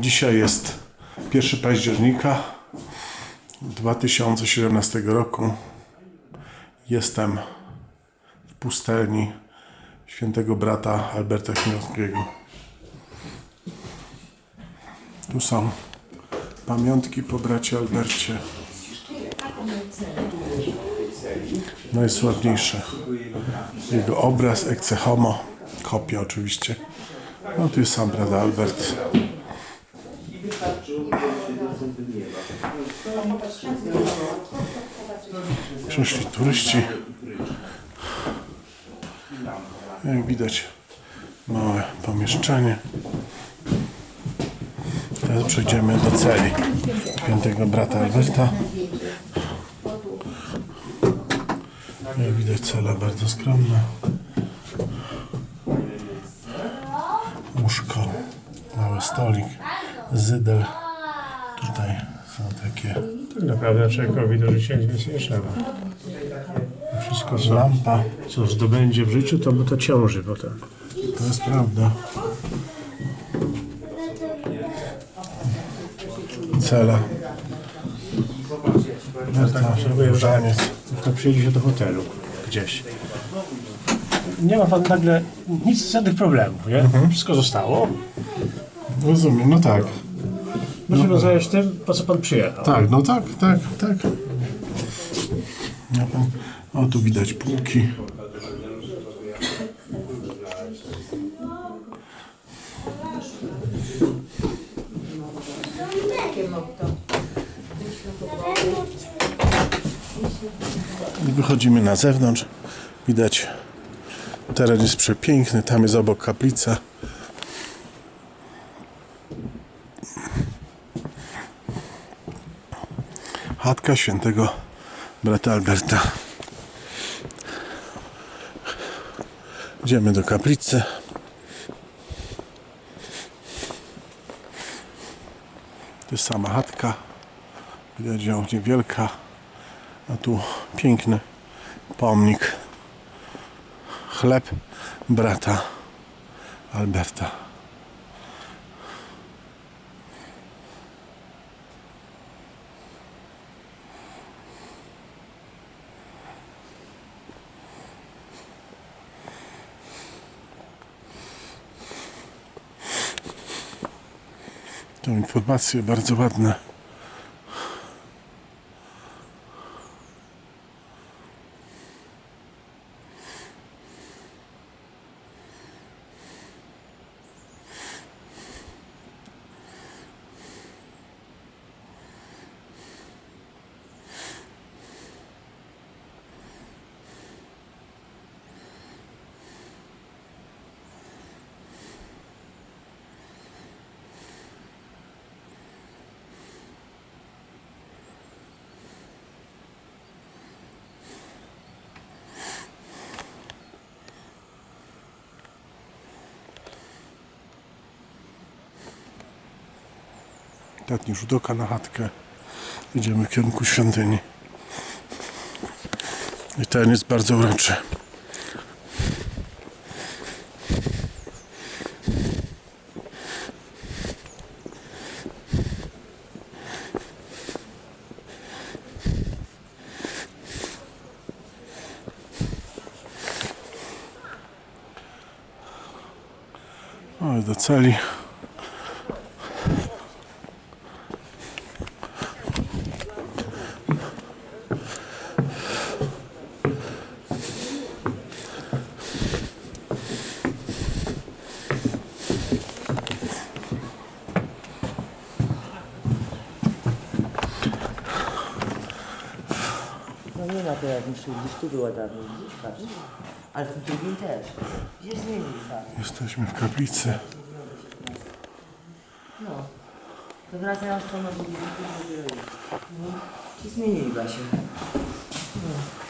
Dzisiaj jest 1 października 2017 roku. Jestem w pustelni świętego brata Alberta Chmielskiego. Tu są pamiątki po bracie Albercie. Najsławniejsze. Jego obraz Ecce Homo. Kopia oczywiście. No tu jest sam brat Albert. Przyszli turyści. Jak widać małe pomieszczenie. Teraz przejdziemy do celi świętego brata Alberta. Jak widać cela bardzo skromna. Łóżko, mały stolik, zydel. Tutaj są takie Tak naprawdę człowiekowi do życia nic nie trzeba. Wszystko co, lampa. co zdobędzie w życiu, to mu to ciąży potem. To jest prawda. Cela. Berta, różaniec. To przyjedzie się do hotelu gdzieś. Nie ma pan nagle nic, żadnych problemów, nie? Wszystko zostało. Rozumiem, no tak. Możemy zająć tym, po co pan przyjechał. Tak, no tak, tak, tak. O, tu widać półki. I Wychodzimy na zewnątrz. Widać, teren jest przepiękny. Tam jest obok kaplica. Chatka świętego brata Alberta. Idziemy do kaplicy. To jest sama chatka. Widać ją niewielka. A tu piękny pomnik. Chleb brata Alberta. To informacje bardzo ładne. Ostatni rzut na chatkę. Idziemy w kierunku świątyni. I ten jest bardzo uroczy. Do celi. Ma to jak muszę gdzieś tu była dawniej, patrz. Ale w tym drugim też. Gdzieś zmienili fakt. Jesteśmy w kaplicy. No. To wracają z tą nogi, no. Ci zmienili właśnie. No.